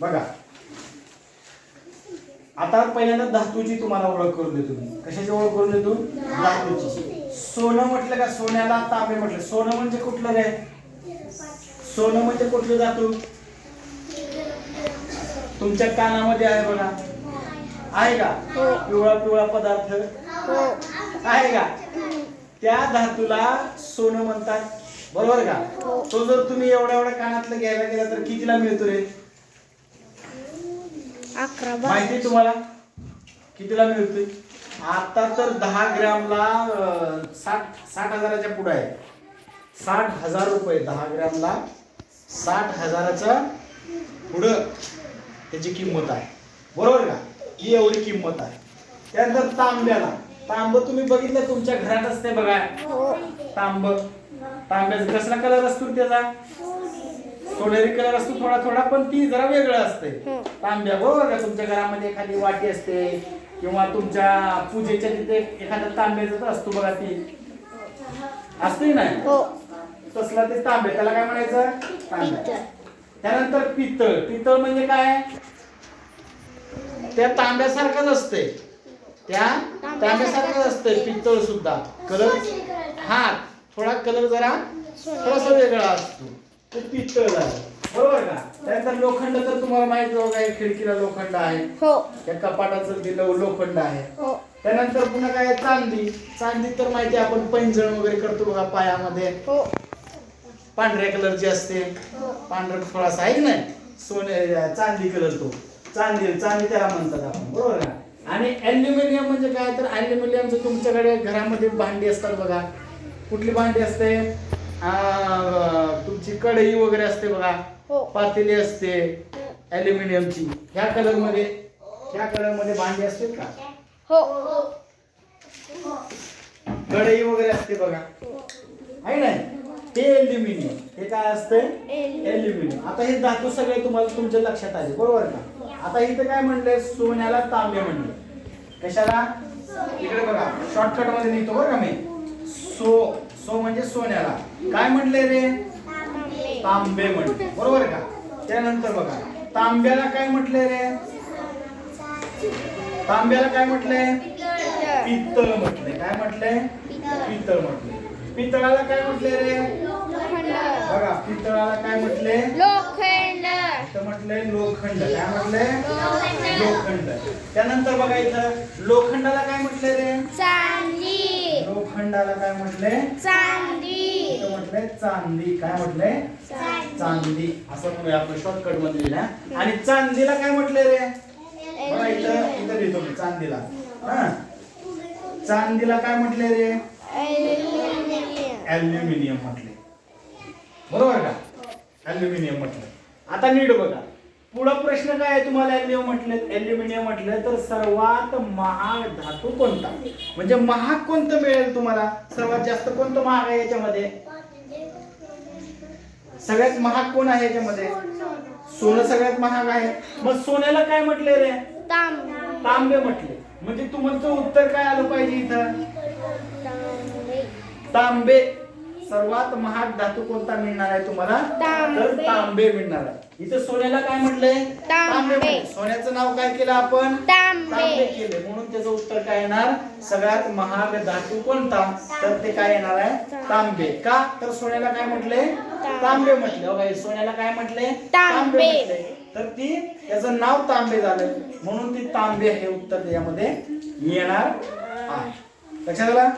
बघा. आता पहिल्यांदा धातूची तुम्हाला ओळख करून देतो मी. कशाची ओळख करून देतो? धातूची. सोनं म्हटलं का सोन्याला तांबे म्हटलं? सोनं म्हणजे कुठलं रे? सोनं म्हणजे कुठलं धातू? तुमच्या कानामध्ये आहे बघा. आहे का? पिवळा पिवळा पदार्थ? आहे का? त्या धातूला सोनं म्हणतात. बरोबर का? तो जर तुम्ही एवढ्या एवढ्या कानातलं घ्यायला गेला तर कितीला मिळतो रे? अकरा बारा माहिती तुम्हाला? कितीला मिळतोय? आता तर दहा ग्रॅमला अं, साठ साठ हजाराच्या पुढे आहे. साठ हजार रुपये दहा ग्रॅमला साठ हजाराच्या पुढं त्याची किंमत आहे. बरोबर का? ही एवढी किंमत आहे. त्यानंतर तांब्याला. तांब तुम्ही बघितलं तुमच्या घरात असते बघा. तांब. तांब्याचा कसला कलर असतो त्याचा? सोनेरी कलर असतो थोडा थोडा पण ती जरा वेगळं असते. तांब्या बरोबर का तुमच्या घरामध्ये एखादी वाटी असते किंवा तुमच्या पूजेच्या तिथे एखादा तांब्याचा असतो बघा ती. असते नाही हो. तसला ते तांबे त्याला काय म्हणायचं? तांब्या. त्यानंतर पितळ. पितळ म्हणजे काय? त्या तांब्यासारखंच असते त्या तांब्यासारखंच असते पितळ सुद्धा. कलर? हा थोडा कलर जरा थोडासा वेगळा असतो. ते पितळ झालं बरोबर का? त्यानंतर लोखंड तर तुम्हाला माहिती बघा या खिडकीला लोखंड आहे. हो. त्या कपाटाचं ते लो- लोखंड आहे. हो. त्यानंतर पुन्हा काय चांदी. चांदी तर माहिती आहे, आपण पैंजण वगैरे करतो बघा पायामध्ये. हो. पांढऱ्या कलरची असते. पांढरा थोडासा आहे की नाही? सोने चांदी कलर तो. चांदी चांदी त्याला म्हणतात आपण. बरोबर का? आणि अल्युमिनियम म्हणजे काय? तर अल्युमिनियमचं तुमच्याकडे घरामध्ये भांडी असतात बघा. कुठली भांडी असते? कढई वगैरे असते बघा. हो. पातेली असते. अल्युमिनियमची ह्या कलरमध्ये ह्या कलरमध्ये भांडी असते का? हो. कढई वगैरे असते बघा. आहे नाही ते अल्युमिनियम हे काय असते अल्युमिनियम आता हे धातू सगळे तुम्हाला तुमच्या लक्षात आले बरोबर का? आता इथं काय म्हणलंय? सोन्याला तांबे म्हणले कशाला? इकडे बघा. शॉर्टकटमध्ये लिहितो बरं का मी. सो सो म्हणजे सोन्याला. काय म्हणले रे? तांबे म्हणले बरोबर का? त्यानंतर बघा. तांब्याला काय म्हटले रे? तांब्याला काय म्हटले पित्तळ म्हटले काय म्हटले पित्तळ म्हटले पितळाला काय म्हटले रे? बघा पितळाला काय म्हटले लोखंड म्हटले लोखंड. काय म्हटले लोखंड. त्यानंतर बघा इथं लोखंडाला काय म्हटले रे? लोखंडाला काय म्हटले? चांदी. म्हटले चांदी. काय म्हटले? चांदी. असं तुम्ही आपण शॉर्टकटमध्ये लिहिला आणि चांदीला काय म्हटले रे? बघा इथं इथं लिहितो मी चांदीला. हा. चांदीला काय म्हटले रे? अल्युमिनियम म्हटले. बरोबर का? अल्युमिनियम म्हटलं. आता नीट बघा. पुढं प्रश्न काय आहे? तुम्हाला अल्युमिनियम म्हटलं ॲल्युमिनियम म्हटलं तर सर्वात महाग धातू कोणता? म्हणजे महाग कोणतं मिळेल तुम्हाला? सर्वात जास्त कोणतं महाग आहे याच्यामध्ये? सगळ्यात महाग कोण आहे याच्यामध्ये? सोनं सगळ्यात महाग आहे. मग सोन्याला काय म्हटले रे? तांबे म्हटले. म्हणजे तुमचं उत्तर काय आलं पाहिजे इथं? तांबे. सर्वात महाग धातू कोणता मिळणार आहे तुम्हाला? तांबे. तर तांबे मिळणार आहे. इथं सोन्याला काय म्हटलंय? तांबे. सोन्याचं नाव काय केलं आपण? तांबे. केले. म्हणून त्याचं उत्तर काय येणार? सगळ्यात महाग धातू कोणता? तर ते काय येणार आहे? तांबे. का? तर सोन्याला काय म्हटले तांबे. म्हटले सोन्याला काय म्हटले तांबे. म्हटले तर ती त्याचं नाव तांबे झालं म्हणून ती तांबे हे उत्तर त्याच्यामध्ये येणार आहे. लक्षात आलं?